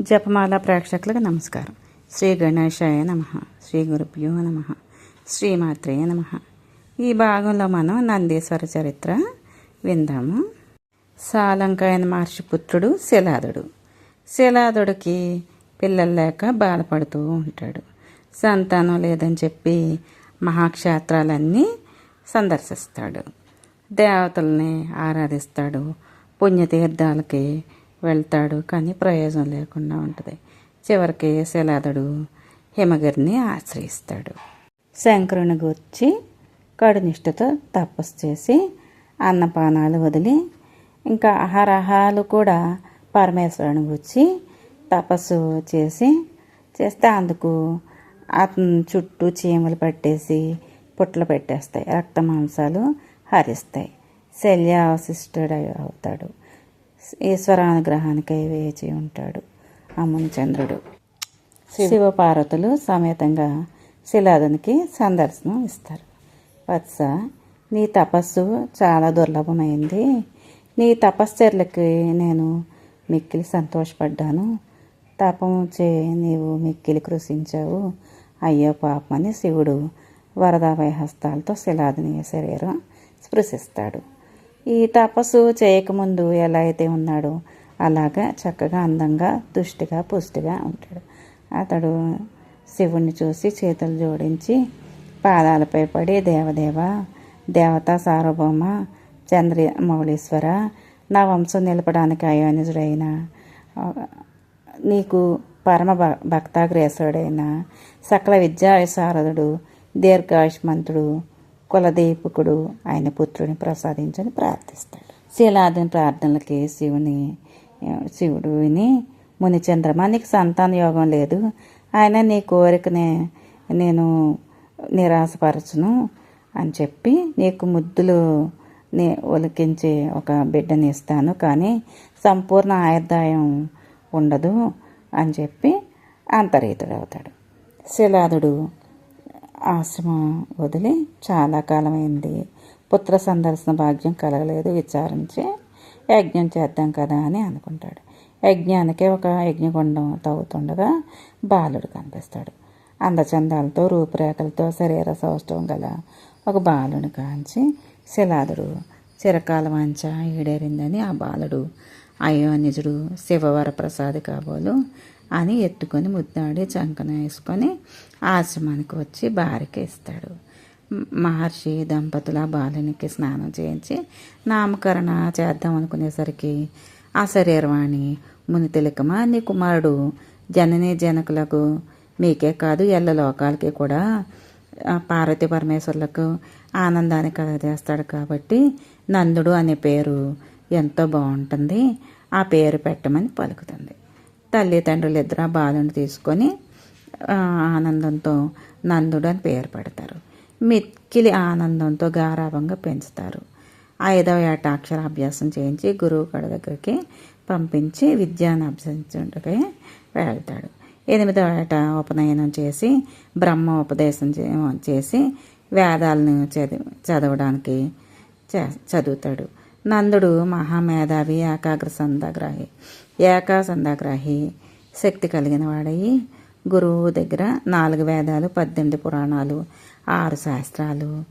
జపమాల ప్రేక్షకులకు నమస్కారం. శ్రీ గణేశాయ నమ శ్రీ గురుభ్యో నమ శ్రీమాత్రేయ నమ. ఈ భాగంలో మనం నందీశ్వర చరిత్ర విందాము. సాలంకాయన మహర్షి పుత్రుడు శిలాదుడు. శిలాదుడికి పిల్లలు లేక బాధపడుతూ ఉంటాడు. సంతానం లేదని చెప్పి మహాక్షేత్రాలన్నీ సందర్శిస్తాడు. దేవతల్ని ఆరాధిస్తాడు. పుణ్యతీర్థాలకి వెళ్తాడు కానీ ప్రయోజనం లేకుండా ఉంటుంది. చివరికి శిలాదుడు హిమగిరిని ఆశ్రయిస్తాడు. శంకరుని గుర్చి కడునిష్టతో తపస్సు చేసి అన్నపానాలు వదిలి ఇంకా ఆహారాహాలు కూడా పరమేశ్వరుని గుర్చి తపస్సు చేసి చేస్తే అందుకు అతని చుట్టూ చీమలు పట్టేసి పుట్లు పెట్టేస్తాయి రక్త మాంసాలు హరిస్తాయి. శల్యావశిష్టుడు అవుతాడు. ఈశ్వరానుగ్రహానికై వేచి ఉంటాడు అమ్మునిచంద్రుడు శివపార్వతులు సమేతంగా శిలాదునికి సందర్శనం ఇస్తారు. వత్స నీ తపస్సు చాలా దుర్లభమైంది. నీ తపశ్చర్లకి నేను మిక్కిలి సంతోషపడ్డాను. తపం చే నీవు మిక్కిలి కృషించావు. అయ్యో పాపమని శివుడు వరదాభయ హస్తాలతో శిలాదుని శరీరం స్పృశిస్తాడు. ఈ తపస్సు చేయకముందు ఎలా అయితే ఉన్నాడో అలాగా చక్కగా అందంగా దుష్టిగా పుష్టిగా ఉంటాడు. అతడు శివుణ్ణి చూసి చేతులు జోడించి పాదాలపై పడి దేవదేవ దేవతా సార్వభౌమ చంద్ర మౌళీశ్వర నా వంశం నిలపడానికి అయోనిజుడైన నీకు పరమ భ భక్తాగ్రేసుడైన సకల విద్యా విశారదుడు దీర్ఘాయుష్మంతుడు కులదీపకుడు ఆయన పుత్రుని ప్రసాదించని ప్రార్థిస్తాడు. శీలాదిని ప్రార్థనలకి శివుని శివుడు విని మునిచంద్రమా నీకు సంతాన యోగం లేదు. ఆయన నీ కోరికనే నేను నిరాశపరచును అని చెప్పి నీకు ముద్దులు నే ఒలికించి ఒక బిడ్డని ఇస్తాను. కానీ సంపూర్ణ ఆయుర్దాయం ఉండదు అని చెప్పి అంతరీతుడవుతాడు శిలాదుడు ఆశ్రమం వదిలి చాలా కాలమైంది. పుత్ర సందర్శన భాగ్యం కలగలేదు. విచారించి యజ్ఞం చేద్దాం కదా అని అనుకుంటాడు. యజ్ఞానికి ఒక యజ్ఞగుండం తవ్వుతుండగా బాలుడు కనిపిస్తాడు. అందచందాలతో రూపురేఖలతో శరీర సౌష్ఠవం గల ఒక బాలుని కాంచి శిలాదుడు చిరకాల వంచ ఈడేరిందని ఆ బాలుడు అయ్యో నిజుడు శివవరప్రసాద్ కాబోలు అని ఎత్తుకొని ముద్దాడి చంకన వేసుకొని ఆశ్రమానికి వచ్చి భార్యకి ఇస్తాడు మహర్షి దంపతుల బాలునికి స్నానం చేయించి నామకరణ చేద్దాం అనుకునేసరికి ఆ శరీరవాణి ముని తిలకమా నీ కుమారుడు జనని జనకులకు మీకే కాదు ఎల్ల లోకాలకి కూడా పార్వతి పరమేశ్వరులకు ఆనందాన్ని కలగజేస్తాడు కాబట్టి నందుడు అనే పేరు ఎంతో బాగుంటుంది. ఆ పేరు పెట్టమని పలుకుతుంది. తల్లిదండ్రులు ఇద్దరు ఆ బాలుని తీసుకొని ఆనందంతో నందుడు అని పేరు పెడతారు. మిక్కిలి ఆనందంతో గారాభంగా పెంచుతారు. ఐదవ ఏట అక్షరాభ్యాసం చేయించి గురువు కడ దగ్గరికి పంపించి విద్యాను అభ్యసించుటకై వెళ్తాడు. ఎనిమిదవ ఏట ఉపనయనం చేసి బ్రహ్మ ఉపదేశం చేసి వేదాలను చదివి చదవడానికి చదువుతాడు. నందుడు మహామేధావి ఏకాగ్ర సందాగ్రాహి ఏకా సందాగ్రాహి శక్తి కలిగిన వాడయి గురువు దగ్గర నాలుగు వేదాలు పద్దెనిమిది పురాణాలు ఆరు శాస్త్రాలు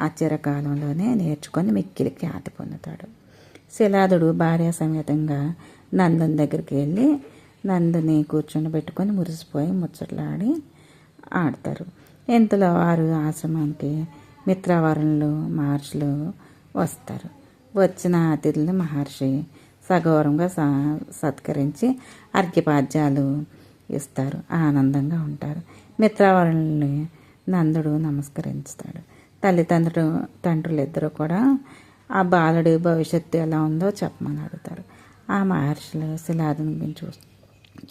ఆశ్చర్యకాలంలోనే నేర్చుకొని మిక్కిలి ఖ్యాతి పొందుతాడు. శిలాదుడు భార్య సమేతంగా నందుని దగ్గరికి వెళ్ళి నందుని కూర్చొని పెట్టుకొని మురిసిపోయి ముచ్చట్లాడి ఆడతారు. ఇంతలో వారు ఆశ్రమానికి మిత్రవరులు మహర్షులు వస్తారు. వచ్చిన అతిథులను మహర్షి సగౌరవంగా సత్కరించి అర్ఘ్యపాద్యాలు ఇస్తారు. ఆనందంగా ఉంటారు. మిత్రవరుల్ని నందుడు నమస్కరించుతాడు. తల్లిదండ్రులు తండ్రులు ఇద్దరు కూడా ఆ బాలుడి భవిష్యత్తు ఎలా ఉందో చెప్పమని అడుగుతారు. ఆ మహర్షులు శిలాదుని చూ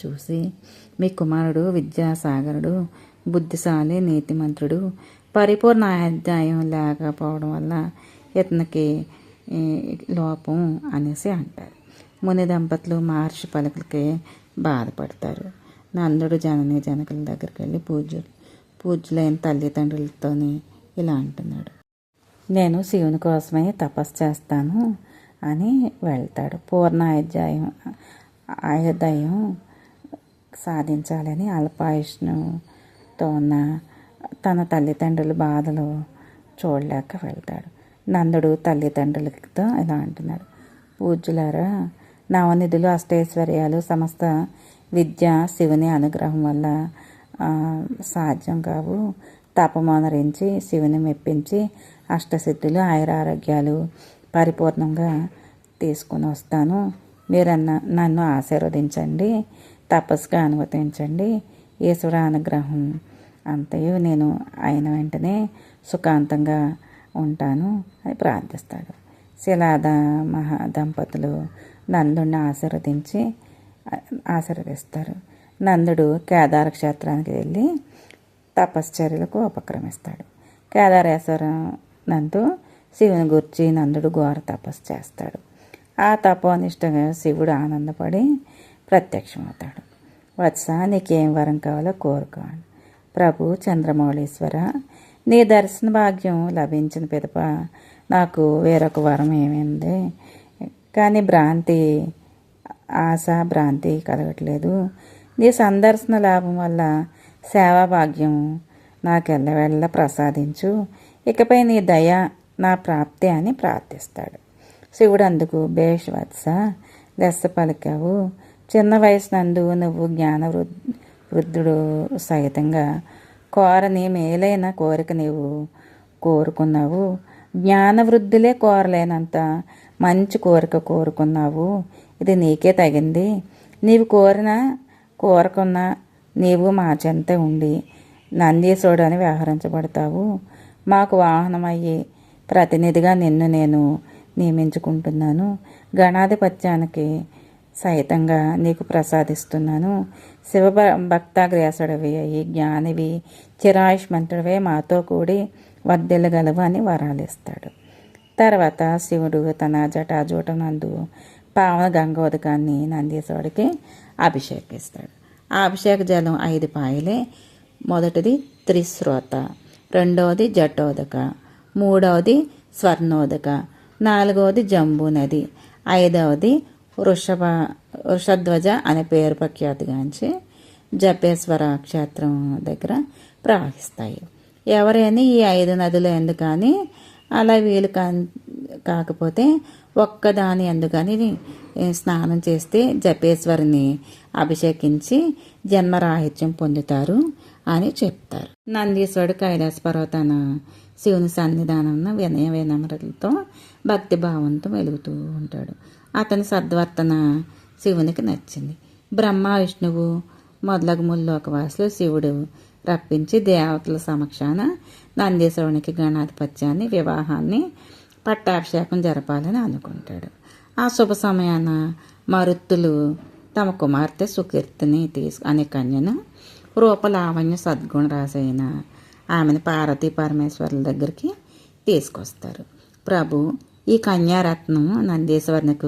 చూసి మీ కుమారుడు విద్యాసాగరుడు బుద్ధిశాలి నీతిమంతుడు పరిపూర్ణ ఆధ్యాయం లేకపోవడం వల్ల ఇతనికి లోపం అనేసి అంటారు. ముని దంపతులు మహర్షి పలుకులకే బాధపడతారు. నందుడు జనని జనకుల దగ్గరికి వెళ్ళి పూజలు పూజ్యులైన తల్లిదండ్రులతోని ఇలా అంటున్నాడు. నేను శివుని కోసమే తపస్సు చేస్తాను అని వెళ్తాడు. పూర్ణ ఆయుధ్యాయం ఆయుర్దాయం సాధించాలని అల్పాయుష్ణుతో ఉన్న తన తల్లిదండ్రుల బాధలు చూడలేక వెళ్తాడు. నందుడు తల్లిదండ్రులతో ఇలా అంటున్నాడు పూజ్యులారా నవనిధులు అష్టైశ్వర్యాలు సమస్త విద్య శివుని అనుగ్రహం వల్ల సాధ్యం కావు. తపమానరించి శివుని మెప్పించి అష్టసిద్ధులు ఆయురారోగ్యాలు పరిపూర్ణంగా తీసుకుని వస్తాను. మీరన్న నన్ను ఆశీర్వదించండి తపస్సుగా అనుమతించండి. ఈశ్వర అనుగ్రహం అంతయు నేను అయిన వెంటనే సుఖాంతంగా ఉంటాను అని ప్రార్థిస్తాడు. శిలాద మహా దంపతులు నందుడిని ఆశీర్వదించి ఆశీర్వదిస్తారు. నందుడు కేదార క్షేత్రానికి వెళ్ళి తపశ్చర్యలకు ఉపక్రమిస్తాడు. కేదారేశ్వరం నందు శివుని గుర్చి నందుడు ఘోర తపస్సు చేస్తాడు. ఆ తపోనిష్టంగా శివుడు ఆనందపడి ప్రత్యక్షమవుతాడు. వత్స నీకేం వరం కావాలో కోరుకోండి. ప్రభు చంద్రమౌళీశ్వర నీ దర్శన భాగ్యం లభించిన పిదప. నాకు వేరొక వరం ఏమైంది? కానీ భ్రాంతి ఆశ భ్రాంతి కలగట్లేదు. నీ సందర్శన లాభం వల్ల సేవా భాగ్యం నాకెల్లవెళ్ళ ప్రసాదించు. ఇకపై నీ దయ నా ప్రాప్తి అని ప్రార్థిస్తాడు. శివుడు అందుకు భేష్ వత్స దశ పలికావు. చిన్న వయసు నందు నువ్వు జ్ఞాన వృద్ వృద్ధుడు సహితంగా కోరని మేలైన కోరిక నీవు కోరుకున్నావు. జ్ఞాన వృద్ధులే కోరలేనంత మంచి కోరిక కోరుకున్నావు. ఇది నీకే తగింది. నీవు కోరిన కోరకున్న నీవు మా చెంత ఉండి నందీశ్వరుడు అని వ్యవహరించబడతావు. మాకు వాహనమయ్యి ప్రతినిధిగా నిన్ను నేను నియమించుకుంటున్నాను. గణాధిపత్యానికి సహితంగా నీకు ప్రసాదిస్తున్నాను. శివ భక్తాగ్రేసుడివి అయ్యి జ్ఞానివి చిరాయుష్మంతుడివే మాతో కూడి వర్ధిల్లగలవు అని వరాలిస్తాడు. తర్వాత శివుడు తన జటాజూట నందు పావన గంగోదకాన్ని నందీశ్వరుడికి అభిషేకిస్తాడు. ఆ అభిషేక జలం ఐదు పాయలే. మొదటిది త్రిశ్రోత రెండవది జటోదక మూడవది స్వర్ణోదక నాలుగవది జంబూ నది ఐదవది వృషభ వృషధ్వజ అనే పేరు ప్రఖ్యాతిగాంచి జపేశ్వర క్షేత్రం దగ్గర ప్రవహిస్తాయి. ఎవరైనా ఈ ఐదు నదులు ఎందుకని అలా వీలు కా కాకపోతే ఒక్కదాని ఎందుకని స్నానం చేస్తే జపేశ్వరిని అభిషేకించి జన్మరాహిత్యం పొందుతారు అని చెప్తారు. నందీశ్వరుడు కైలాస పర్వతాన శివుని సన్నిధానం వినయ వినమ్రతలతో భక్తి భావంతో వెలుగుతూ ఉంటాడు. అతని సద్వర్తన శివునికి నచ్చింది. బ్రహ్మ విష్ణువు మొదలగు ముల్లోకవాసులు శివుడు రప్పించి దేవతల సమక్షాన నందీశ్వరునికి గణాధిపత్యాన్ని వివాహాన్ని పట్టాభిషేకం జరపాలని అనుకుంటాడు. ఆ శుభ సమయాన మరుత్తులు తమ కుమార్తె సుకీర్తిని తీసు అనే కన్యను రూపలావణ్య సద్గుణ రాసైన ఆమెను పార్వతీ పరమేశ్వరుల దగ్గరికి తీసుకొస్తారు. ప్రభు ఈ కన్యారత్నం నందీశ్వరునికి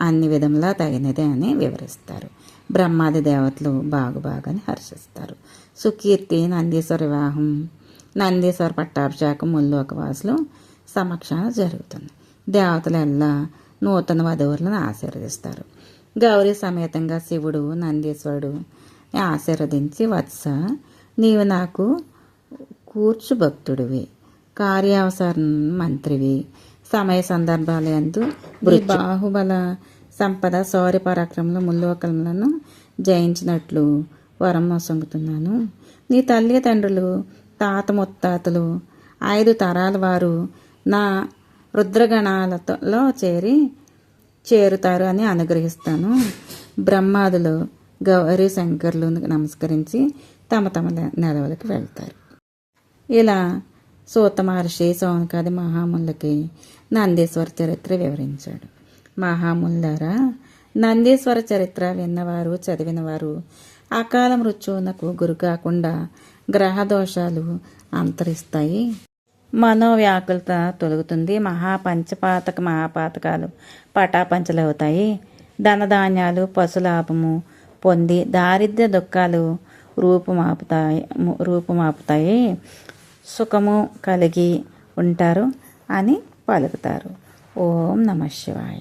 అన్ని విధములా తగినదే అని వివరిస్తారు. బ్రహ్మాది దేవతలు బాగు బాగని హర్షిస్తారు. సుకీర్తి నందీశ్వర వివాహం నందీశ్వర పట్టాభిషేకం ముల్లోకవాసులు సమక్షాన జరుగుతుంది. దేవతలెల్లా నూతన వధువులను ఆశీర్వదిస్తారు. గౌరీ సమేతంగా శివుడు నందీశ్వరుడు ఆశీర్వదించి వత్స నీవు నాకు కూర్చు భక్తుడివి కార్యావసర మంత్రివి సమయ సందర్భాల నీ బాహుబల సంపద శౌర్య పరాక్రమంలో ముల్లోకలను జయించినట్లు వరం మొసంగుతున్నాను. నీ తల్లిదండ్రులు తాత ముత్తాతలు ఐదు తరాల వారు నా రుద్రగణాలతో చేరి చేరుతారు అని అనుగ్రహిస్తాను. బ్రహ్మాదులు గౌరీ శంకర్లు నమస్కరించి తమ తమ నెలవులకు వెళ్తారు. ఇలా సూత మహర్షి సోనకాది మహాములకి నందీశ్వర చరిత్ర వివరించాడు. మహాములారా నందీశ్వర చరిత్ర విన్నవారు చదివినవారు అకాల మృత్యువునకు గురి కాకుండా గ్రహ దోషాలు అంతరిస్తాయి. మనోవ్యాకులత తొలుగుతుంది. మహాపంచపాతక మహాపాతకాలు పటాపంచలవుతాయి. ధనధాన్యాలు పశులాభము పొంది దారిద్ర్య దుఃఖాలు రూపుమాపుతాయి రూపుమాపుతాయి. సుఖము కలిగి ఉంటారు అని పలుకుతారు ఓం నమ శివాయ.